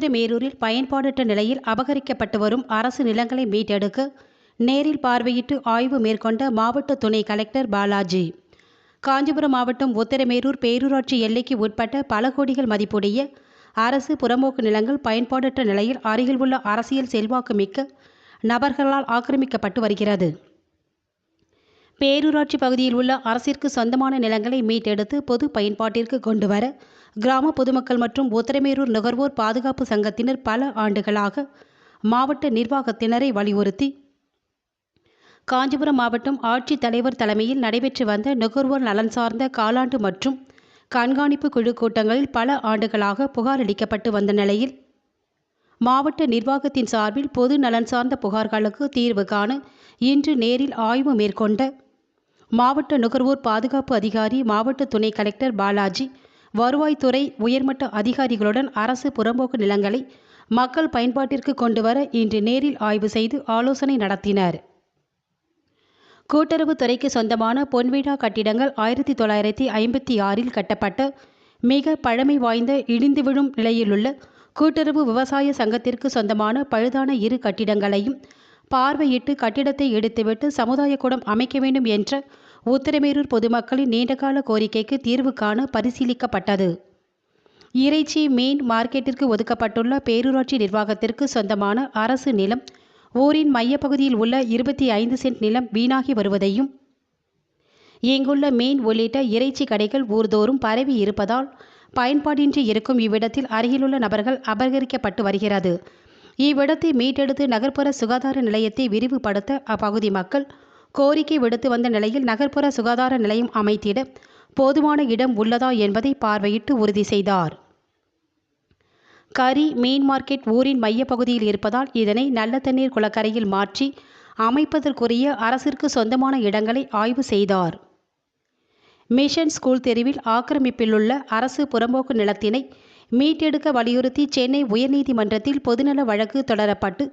உத்திரமேரூரில் பயன்பாடற்ற நிலையில் அபகரிக்கப்பட்டு வரும் அரசு நிலங்களை மீட்டெடுக்க நேரில் பார்வையிட்டு ஆய்வு மேற்கொண்ட மாவட்ட துணை கலெக்டர் பாலாஜி. காஞ்சிபுரம் மாவட்டம் உத்திரமேரூர் பேரூராட்சி எல்லைக்கு உட்பட்ட பல கோடிகள் மதிப்புடைய அரசு புறம்போக்கு நிலங்கள் பயன்பாடற்ற நிலையில் அருகில் உள்ள அரசியல் செல்வாக்கு மிக்க நபர்களால் ஆக்கிரமிக்கப்பட்டு வருகிறது. பேரூராட்சி பகுதியில் உள்ள அரசிற்கு சொந்தமான நிலங்களை மீட்டெடுத்து பொது பயன்பாட்டிற்கு கொண்டு வர கிராம பொதுமக்கள் மற்றும் உத்திரமேரூர் நுகர்வோர் பாதுகாப்பு சங்கத்தினர் பல ஆண்டுகளாக மாவட்ட நிர்வாகத்தினரை வலியுறுத்தி காஞ்சிபுரம் மாவட்டம் ஆட்சித்தலைவர் தலைமையில் நடைபெற்று வந்த நுகர்வோர் நலன் சார்ந்த காலாண்டு மற்றும் கண்காணிப்பு குழு கூட்டங்களில் பல ஆண்டுகளாக புகார் அளிக்கப்பட்டு வந்த நிலையில் மாவட்ட நிர்வாகத்தின் சார்பில் பொது நலன் சார்ந்த புகார்களுக்கு தீர்வு காண இன்று நேரில் ஆய்வு மேற்கொண்ட மாவட்ட நுகர்வோர் பாதுகாப்பு அதிகாரி மாவட்ட துணை கலெக்டர் பாலாஜி வருவாய்த்துறை உயர்மட்ட அதிகாரிகளுடன் அரசு புறம்போக்கு நிலங்களை மக்கள் பயன்பாட்டிற்கு கொண்டு வர இன்று நேரில் ஆய்வு செய்து ஆலோசனை நடத்தினர். கூட்டுறவு துறைக்கு சொந்தமான பொன்விழா கட்டிடங்கள் ஆயிரத்தி தொள்ளாயிரத்தி ஐம்பத்தி ஆறில் கட்டப்பட்ட மிக பழமை வாய்ந்த இடிந்து விழும் நிலையிலுள்ள கூட்டுறவு விவசாய சங்கத்திற்கு சொந்தமான பழுதான இரு கட்டிடங்களையும் பார்வையிட்டு கட்டிடத்தை எடுத்துவிட்டு சமுதாய கூடம் அமைக்க வேண்டும் என்ற உத்திரமேரூர் பொதுமக்களின் நீண்டகால கோரிக்கைக்கு தீர்வு காண பரிசீலிக்கப்பட்டது. இறைச்சி மீன் மார்க்கெட்டிற்கு ஒதுக்கப்பட்டுள்ள பேரூராட்சி நிர்வாகத்திற்கு சொந்தமான அரசு நிலம் ஊரின் மையப்பகுதியில் உள்ள இருபத்தி ஐந்து சென்ட் நிலம் வீணாகி வருவதையும் இங்குள்ள மீன் உள்ளிட்ட இறைச்சி கடைகள் ஊர்தோறும் பரவி இருப்பதால் பயன்பாடின்றி இருக்கும் இவ்விடத்தில் அருகிலுள்ள நபர்கள் அபகரிக்கப்பட்டு வருகிறது. இவ்விடத்தை மீட்டெடுத்து நகர்ப்புற சுகாதார நிலையத்தை விரிவுபடுத்த அப்பகுதி மக்கள் கோரிக்கை விடுத்து வந்த நிலையில் நகர்ப்புற சுகாதார நிலையம் அமைத்திட போதுமான இடம் உள்ளதா என்பதை பார்வையிட்டு உறுதி செய்தார். கரி மீன் மார்க்கெட் ஊரின் மையப்பகுதியில் இருப்பதால் இதனை நல்ல தண்ணீர் குளக்கரையில் மாற்றி அமைப்பதற்குரிய அரசிற்கு சொந்தமான இடங்களை ஆய்வு செய்தார். மிஷன் ஸ்கூல் தெருவில் ஆக்கிரமிப்பிலுள்ள அரசு புறம்போக்கு நிலத்தினை மீட்டெடுக்க வலியுறுத்தி சென்னை உயர்நீதிமன்றத்தில் பொதுநல வழக்கு தொடரப்பட்டு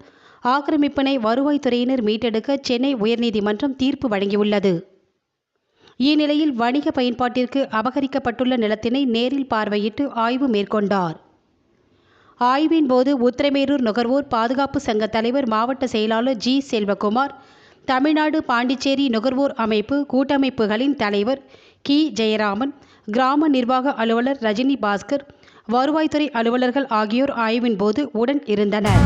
ஆக்கிரமிப்பினை வருவாய்த்துறையினர் மீட்டெடுக்க சென்னை உயர்நீதிமன்றம் தீர்ப்பு வழங்கியுள்ளது. இந்நிலையில் வணிக பயன்பாட்டிற்கு அபகரிக்கப்பட்டுள்ள நிலத்தினை நேரில் பார்வையிட்டு ஆய்வு மேற்கொண்டார். ஆய்வின் போது உத்திரமேரூர் நுகர்வோர் பாதுகாப்பு சங்க தலைவர் மாவட்ட செயலாளர் ஜி. செல்வகுமார் தமிழ்நாடு பாண்டிச்சேரி நுகர்வோர் அமைப்பு கூட்டமைப்புகளின் தலைவர் கி. ஜெயராமன் கிராம நிர்வாக அலுவலர் ரஜினி பாஸ்கர் வருவாய்த்துறை அலுவலர்கள் ஆகியோர் ஆய்வின் போது உடன் இருந்தனர்.